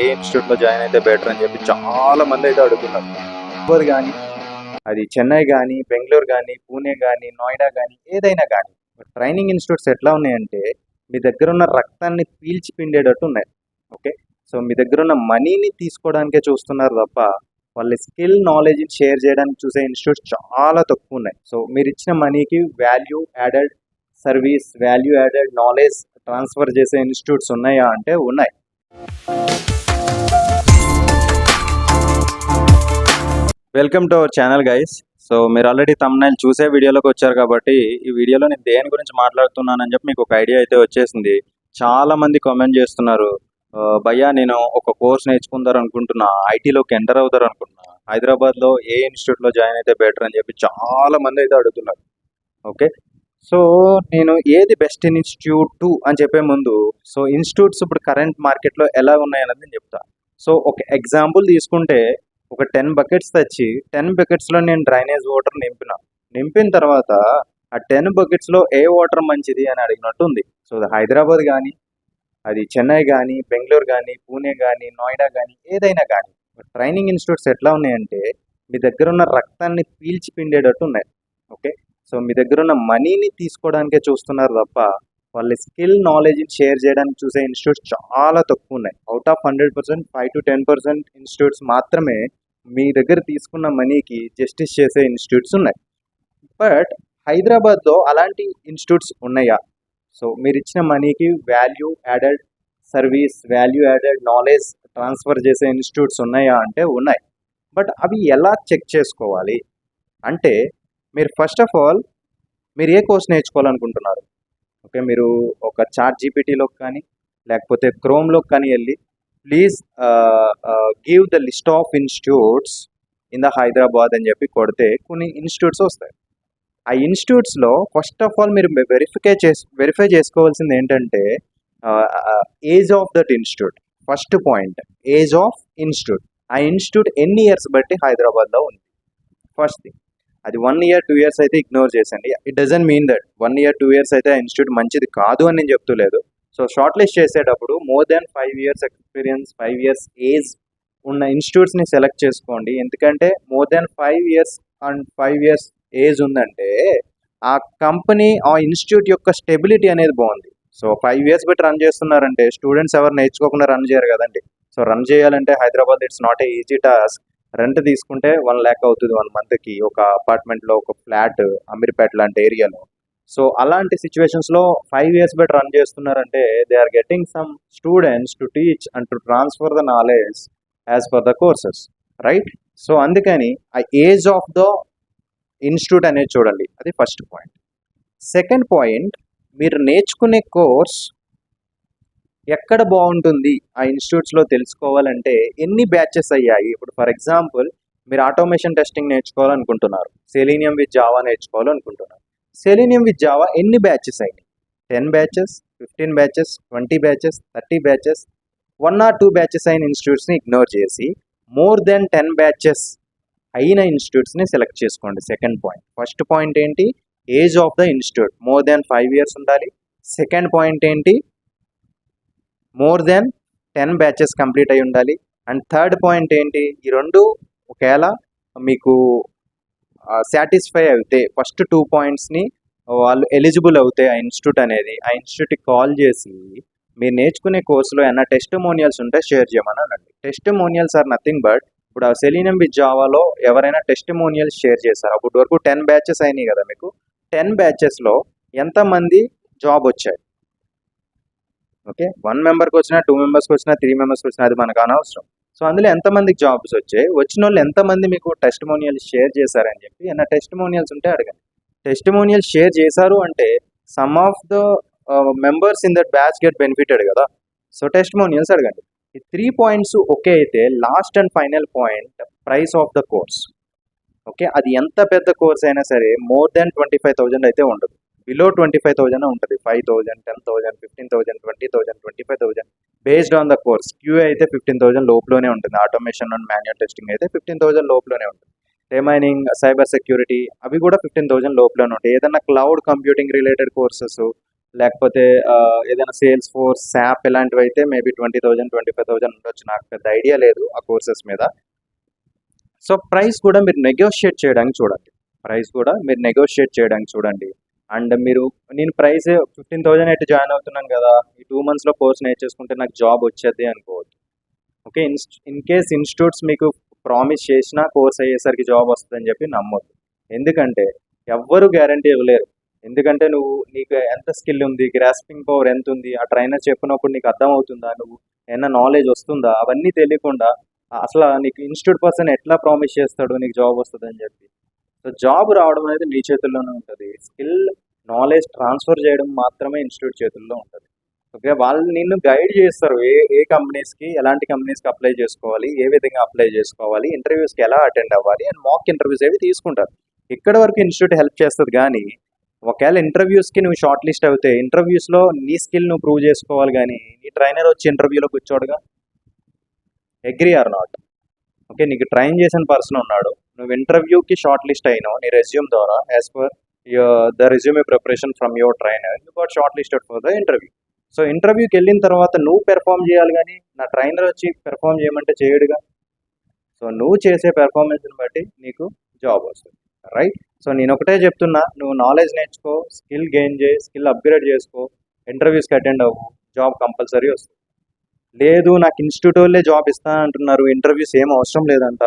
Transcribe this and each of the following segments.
ఏ ఇన్స్టిట్యూట్లో జాయిన్ అయితే బెటర్ అని చెప్పి చాలా మంది అయితే అడుగుతున్నారు. ఎవరు కానీ అది చెన్నై కానీ బెంగళూరు కానీ పూణే కానీ నోయిడా కానీ ఏదైనా కానీ ట్రైనింగ్ ఇన్స్టిట్యూట్స్ ఎట్లా ఉన్నాయంటే మీ దగ్గర ఉన్న రక్తాన్ని పీల్చి పిండేటట్టు ఉన్నాయి. ఓకే? సో మీ దగ్గర ఉన్న మనీని తీసుకోవడానికే చూస్తున్నారు తప్ప వాళ్ళ స్కిల్ నాలెడ్జ్ని షేర్ చేయడానికి చూసే ఇన్స్టిట్యూట్స్ చాలా తక్కువ ఉన్నాయి. సో మీరు ఇచ్చిన మనీకి value added service value added knowledge transfer చేసే ఇన్స్టిట్యూట్స్ ఉన్నాయా అంటే ఉన్నాయి. Welcome to our channel guys so మీరు ఆల్రెడీ తమ్నైల్ చూసే వీడియోలోకి వచ్చారు కాబట్టి ఈ వీడియోలో నేను దేని గురించి మాట్లాడుతున్నానని చెప్పి మీకు ఒక ఐడియా అయితే వచ్చేసింది. చాలా మంది కామెంట్ చేస్తున్నారు. భయ్యా నేను ఒక కోర్స్ నేర్చుకుందారు అనుకుంటున్నా. ఐటీలోకి ఎంటర్ అవుతారు అనుకుంటున్నా. హైదరాబాద్లో ఏ ఇన్స్టిట్యూట్లో జాయిన్ అయితే బెటర్ అని చెప్పి చాలా మంది అయితే అడుగుతున్నారు. ఓకే సో నేను ఏది బెస్ట్ ఇన్స్టిట్యూట్ అని చెప్పే ముందు సో ఇన్స్టిట్యూట్స్ ఇప్పుడు కరెంట్ మార్కెట్లో ఎలా ఉన్నాయనేది నేను చెప్తాను సో ఒక ఎగ్జాంపుల్ తీసుకుంటే ఒక టెన్ బకెట్స్ తెచ్చి టెన్ బకెట్స్లో నేను డ్రైనేజ్ వాటర్ నింపిన. నింపిన తర్వాత ఆ టెన్ బకెట్స్లో ఏ వాటర్ మంచిది అని అడిగినట్టు ఉంది సో హైదరాబాద్ కానీ అది చెన్నై కానీ బెంగళూరు కానీ పూణే కానీ నోయిడా కానీ ఏదైనా కానీ ట్రైనింగ్ ఇన్స్టిట్యూట్స్ ఎట్లా ఉన్నాయంటే మీ దగ్గర ఉన్న రక్తాన్ని పీల్చి పిండేటట్టు ఉన్నాయి. ఓకే? సో మీ దగ్గర ఉన్న మనీని తీసుకోవడానికే చూస్తున్నారు తప్ప వాళ్ళ స్కిల్ నాలెడ్జ్ని షేర్ చేయడానికి చూసే ఇన్స్టిట్యూట్స్ చాలా తక్కువ ఉన్నాయి. Out of hundred percent five to ten percent institutes మాత్రమే మీ దగ్గర తీసుకున్న మనీకి జస్టిస్ చేసే ఇన్స్టిట్యూట్స్ ఉన్నాయి. బట్ హైదరాబాద్లో అలాంటి ఇన్స్టిట్యూట్స్ ఉన్నాయా? సో మీరు ఇచ్చిన మనీకి value added service value added knowledge transfer చేసే ఇన్స్టిట్యూట్స్ ఉన్నాయా అంటే ఉన్నాయి. బట్ అవి ఎలా చెక్ చేసుకోవాలి? అంటే మీరు ఫస్ట్ ఆఫ్ ఆల్ మీరు ఏ కోర్స్ నేర్చుకోవాలనుకుంటున్నారు? ఓకే మీరు ఒక చార్ట్ జీపీటీలోకి కానీ లేకపోతే క్రోమ్లోకి కానీ వెళ్ళి please give the list of institutes in the Hyderabad అని చెప్పి కొడితే కొన్ని ఇన్స్టిట్యూట్స్ వస్తాయి. ఆ ఇన్స్టిట్యూట్స్లో ఫస్ట్ ఆఫ్ ఆల్ మీరు వెరిఫికై చేసి వెరిఫై చేసుకోవాల్సింది ఏంటంటే age of that institute. First point age of institute. ఆ ఇన్స్టిట్యూట్ ఎన్ని ఇయర్స్ బట్టి హైదరాబాద్లో ఉంది? ఫస్ట్ థింగ్ అది వన్ ఇయర్ టూ ఇయర్స్ అయితే ignore చేసండి it doesn't mean that one year two years అయితే ఆ ఇన్స్టిట్యూట్ మంచిది కాదు అని నేను చెప్తూ లేదు సో షార్ట్ లిస్ట్ చేసేటప్పుడు more than five years experience five years age ఉన్న ఇన్స్టిట్యూట్స్ని సెలెక్ట్ చేసుకోండి. ఎందుకంటే more than five years and five years age ఉందంటే ఆ కంపెనీ ఆ ఇన్స్టిట్యూట్ యొక్క స్టెబిలిటీ అనేది బాగుంది. సో ఫైవ్ ఇయర్స్ బట్టి రన్ చేస్తున్నారంటే స్టూడెంట్స్ ఎవరు నేర్చుకోకుండా రన్ చేయరు కదండి. సో రన్ చేయాలంటే Hyderabad it's not a easy task. Rent తీసుకుంటే వన్ ల్యాక్ అవుతుంది వన్ మంత్కి. ఒక అపార్ట్మెంట్లో ఒక ఫ్లాట్ అమీర్పేట లాంటి ఏరియాలో సో అలాంటి సిచ్యువేషన్స్లో ఫైవ్ ఇయర్స్ బట్టి రన్ చేస్తున్నారంటే they are getting some students to teach and to transfer the knowledge as per the courses right so అందుకని ఆ ఏజ్ ఆఫ్ ద ఇన్స్టిట్యూట్ అనేది చూడండి అది ఫస్ట్ పాయింట్ సెకండ్ పాయింట్ మీరు నేర్చుకునే కోర్స్ ఎక్కడ బాగుంటుంది? ఆ ఇన్స్టిట్యూట్స్లో తెలుసుకోవాలంటే ఎన్ని బ్యాచెస్ అయ్యాయి? ఇప్పుడు ఫర్ ఎగ్జాంపుల్ మీరు ఆటోమేషన్ టెస్టింగ్ నేర్చుకోవాలనుకుంటున్నారు సెలీనియం విత్ జావా నేర్చుకోవాలనుకుంటున్నారు. సెలీనియం విత్ జావా ఎన్ని బ్యాచెస్ అయినాయి? Ten batches fifteen batches twenty batches thirty batches one or two batches అయిన ఇన్స్టిట్యూట్స్ని ఇగ్నోర్ చేసి మోర్ దెన్ టెన్ బ్యాచెస్ అయిన ఇన్స్టిట్యూట్స్ని సెలెక్ట్ చేసుకోండి సెకండ్ పాయింట్ ఫస్ట్ పాయింట్ ఏంటి? Age of the institute more than five years ఉండాలి. Second point ఏంటి? More than ten batches complete అయి ఉండాలి. అండ్ థర్డ్ పాయింట్ ఏంటి? ఈ రెండు ఒకవేళ మీకు సాటిస్ఫై అవుతే ఫస్ట్ టూ పాయింట్స్ని వాళ్ళు ఎలిజిబుల్ అవుతే ఆ ఇన్స్టిట్యూట్ అనేది ఆ ఇన్స్టిట్యూట్కి కాల్ చేసి మీరు నేర్చుకునే కోర్సులో ఏమైనా టెస్టమోనియల్స్ ఉంటే షేర్ చేయమని అనండి టెస్టమోనియల్స్ ఆర్ నథింగ్ బట్ ఇప్పుడు ఆ సెలీనియం విత్ జావాలో ఎవరైనా టెస్టమోనియల్స్ షేర్ చేశారు. అప్పటి వరకు టెన్ బ్యాచెస్ అయినాయి కదా మీకు. టెన్ బ్యాచెస్లో ఎంతమంది జాబ్ వచ్చాయి? ఓకే వన్ మెంబర్కి వచ్చినా టూ మెంబర్స్కి వచ్చినా త్రీ మెంబర్స్కి వచ్చినా అది మనకు అనవసరం. సో అందులో ఎంతమందికి జాబ్స్ వచ్చాయి? వచ్చిన వాళ్ళు ఎంతమంది మీకు టెస్టిమోనియల్స్ షేర్ చేశారని చెప్పి ఏమైనా టెస్టిమోనియల్స్ ఉంటే అడగండి. టెస్టిమోనియల్స్ షేర్ చేశారు అంటే some of the members in that batch get benefited కదా. సో టెస్టిమోనియల్స్ అడగండి. ఈ త్రీ పాయింట్స్ ఓకే అయితే last and final point price of the course okay అది ఎంత పెద్ద కోర్స్ అయినా సరే more than twenty five thousand అయితే ఉండదు. బిలో ట్వంటీ ఫైవ్ థౌజండ్ ఉంటుంది. Five thousand ten thousand fifteen thousand twenty thousand twenty five thousand based on the course queue అయితే fifteen thousand లోపులోనే ఉంటుంది. ఆటోమేషన్ అండ్ మాన్యువల్ టెస్టింగ్ అయితే fifteen thousand లోపలనే ఉంటుంది. Remaining cyber security అవి కూడా fifteen thousand లోపలనే ఉంటాయి. ఏదైనా క్లౌడ్ కంప్యూటింగ్ రిలేటెడ్ కోర్సెస్ లేకపోతే ఏదైనా సేల్స్ ఫోర్స్ శాప్ ఇలాంటివి అయితే maybe twenty thousand twenty five thousand ఉండొచ్చు. నాకు పెద్ద ఐడియా లేదు ఆ కోర్సెస్ మీద. సో ప్రైస్ కూడా మీరు నెగోషియేట్ చేయడానికి చూడండి. ప్రైస్ కూడా మీరు నెగోషియేట్ చేయడానికి చూడండి. అండ్ మీరు నేను ప్రైస్ ఫిఫ్టీన్ థౌజండ్ అయితే జాయిన్ అవుతున్నాను కదా. ఈ టూ మంత్స్లో కోర్స్ నేర్చేసుకుంటే నాకు జాబ్ వచ్చేది అనుకోవద్దు. ఓకే ఇన్ కేస్ ఇన్స్టిట్యూట్స్ మీకు ప్రామిస్ చేసినా కోర్స్ అయ్యేసరికి జాబ్ వస్తుందని చెప్పి నమ్మొద్దు. ఎందుకంటే ఎవ్వరు గ్యారంటీ ఇవ్వలేరు. ఎందుకంటే నువ్వు నీకు ఎంత స్కిల్ ఉంది గ్రాస్పింగ్ పవర్ ఎంత ఉంది ఆ ట్రైనర్ చెప్పినప్పుడు నీకు అర్థం అవుతుందా? నువ్వు ఏమైనా నాలెడ్జ్ వస్తుందా? అవన్నీ తెలియకుండా అసలు నీకు ఇన్స్టిట్యూట్ పర్సన్ ఎట్లా ప్రామిస్ చేస్తాడు నీకు జాబ్ వస్తుంది అని చెప్పి. సో జాబ్ రావడం అనేది నీ చేతుల్లోనే ఉంటుంది. స్కిల్ నాలెడ్జ్ ట్రాన్స్ఫర్ చేయడం మాత్రమే ఇన్స్టిట్యూట్ చేతుల్లో ఉంటుంది. ఓకే వాళ్ళు నిన్ను గైడ్ చేస్తారు. ఏ ఏ కంపెనీస్కి ఎలాంటి కంపెనీస్కి అప్లై చేసుకోవాలి ఏ విధంగా అప్లై చేసుకోవాలి ఇంటర్వ్యూస్కి ఎలా అటెండ్ అవ్వాలి అండ్ మాక్ ఇంటర్వ్యూస్ ఏవి తీసుకుంటారు. ఇక్కడ వరకు ఇన్స్టిట్యూట్ హెల్ప్ చేస్తుంది కానీ ఒకవేళ ఇంటర్వ్యూస్కి నువ్వు షార్ట్ లిస్ట్ అవుతే ఇంటర్వ్యూస్లో నీ స్కిల్ నువ్వు ప్రూవ్ చేసుకోవాలి కానీ నీ ట్రైనర్ వచ్చి ఇంటర్వ్యూలో కూర్చోడుగా? అగ్రీ ఆర్ నాట్ ఓకే నీకు ట్రైన్ చేసిన పర్సన్ ఉన్నాడు. నువ్వు ఇంటర్వ్యూకి షార్ట్ లిస్ట్ అయినావు నీ రెజ్యూమ్ ద్వారా as per the resume preparation from your trainer you got shortlisted for the interview so ఇంటర్వ్యూకి వెళ్ళిన తర్వాత నువ్వు పెర్ఫామ్ చేయాలి కానీ నా ట్రైనర్ వచ్చి పెర్ఫామ్ చేయమంటే చేయడుగా? సో నువ్వు చేసే పెర్ఫార్మెన్స్ని బట్టి నీకు జాబ్ వస్తుంది. రైట్ సో నేను ఒకటే చెప్తున్నా నువ్వు నాలెడ్జ్ నేర్చుకో స్కిల్ గెయిన్ చేయి స్కిల్ అప్గ్రేడ్ చేసుకో ఇంటర్వ్యూస్కి అటెండ్ అవ్వు జాబ్ కంపల్సరీ వస్తుంది. లేదు నాకు ఇన్స్టిట్యూట్ వాళ్ళే జాబ్ ఇస్తానంటున్నారు ఇంటర్వ్యూస్ ఏం అవసరం లేదంట.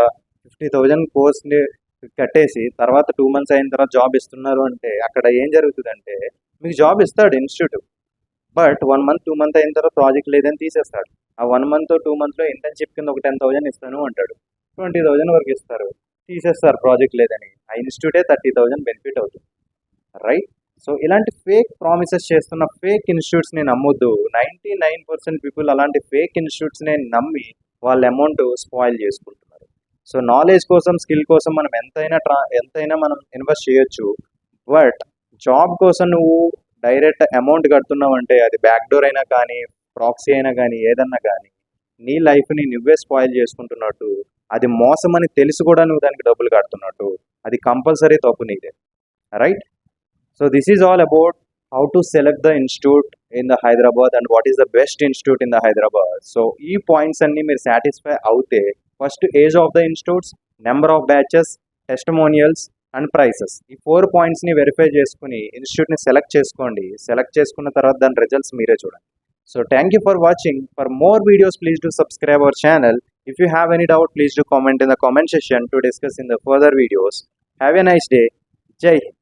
ఫిఫ్టీ థౌజండ్ కోర్స్ని కట్టేసి తర్వాత టూ మంత్స్ అయిన తర్వాత జాబ్ ఇస్తున్నారు అంటే అక్కడ ఏం జరుగుతుందంటే మీకు జాబ్ ఇస్తాడు institute. But one month two month అయిన తర్వాత ప్రాజెక్ట్ లేదని తీసేస్తాడు. ఆ వన్ మంత్ టూ మంత్లో ఇంటర్న్షిప్ కింద ఒక టెన్ థౌజండ్ ఇస్తాను అంటాడు. ట్వంటీ థౌజండ్ వరకు ఇస్తారు. తీసేస్తారు ప్రాజెక్ట్ లేదని. ఆ ఇన్స్టిట్యూటే థర్టీ థౌజండ్ బెనిఫిట్ అవుతుంది. రైట్? సో ఇలాంటి ఫేక్ ప్రామిసెస్ చేస్తున్న ఫేక్ ఇన్స్టిట్యూట్స్ని నమ్మొద్దు. నైంటీ నైన్ పర్సెంట్ పీపుల్ అలాంటి ఫేక్ ఇన్స్టిట్యూట్స్ని నమ్మి వాళ్ళ అమౌంట్ స్పాయిల్ చేసుకుంటారు. సో నాలెడ్జ్ కోసం స్కిల్ కోసం మనం ఎంతైనా ట్రా ఎంతైనా మనం ఇన్వెస్ట్ చేయొచ్చు. బట్ జాబ్ కోసం నువ్వు డైరెక్ట్ అమౌంట్ కడుతున్నావు అంటే అది బ్యాక్ డోర్ అయినా కానీ ప్రాక్సీ అయినా కానీ ఏదన్నా కానీ నీ లైఫ్ని నువ్వే స్పాయిల్ చేసుకుంటున్నట్టు అది మోసం అని తెలిసి కూడా నువ్వు దానికి డబ్బులు కడుతున్నట్టు అది కంపల్సరీ తప్పు నీదే. Right so this is all about how to select the institute in the Hyderabad and what is the best institute in the Hyderabad so ఈ పాయింట్స్ అన్ని మీరు సాటిస్ఫై అవుతే first age of the institutes number of batches testimonials and prices. ఈ four పాయింట్స్ని verify చేసుకుని ఇన్స్టిట్యూట్ని select చేసుకోండి. Select చేసుకున్న తర్వాత దాని రిజల్ట్స్ మీరే చూడండి. So thank you for watching for more videos please to subscribe our channel if you have any doubt please to comment in the comment session to discuss in the further videos have a nice day జై హింద్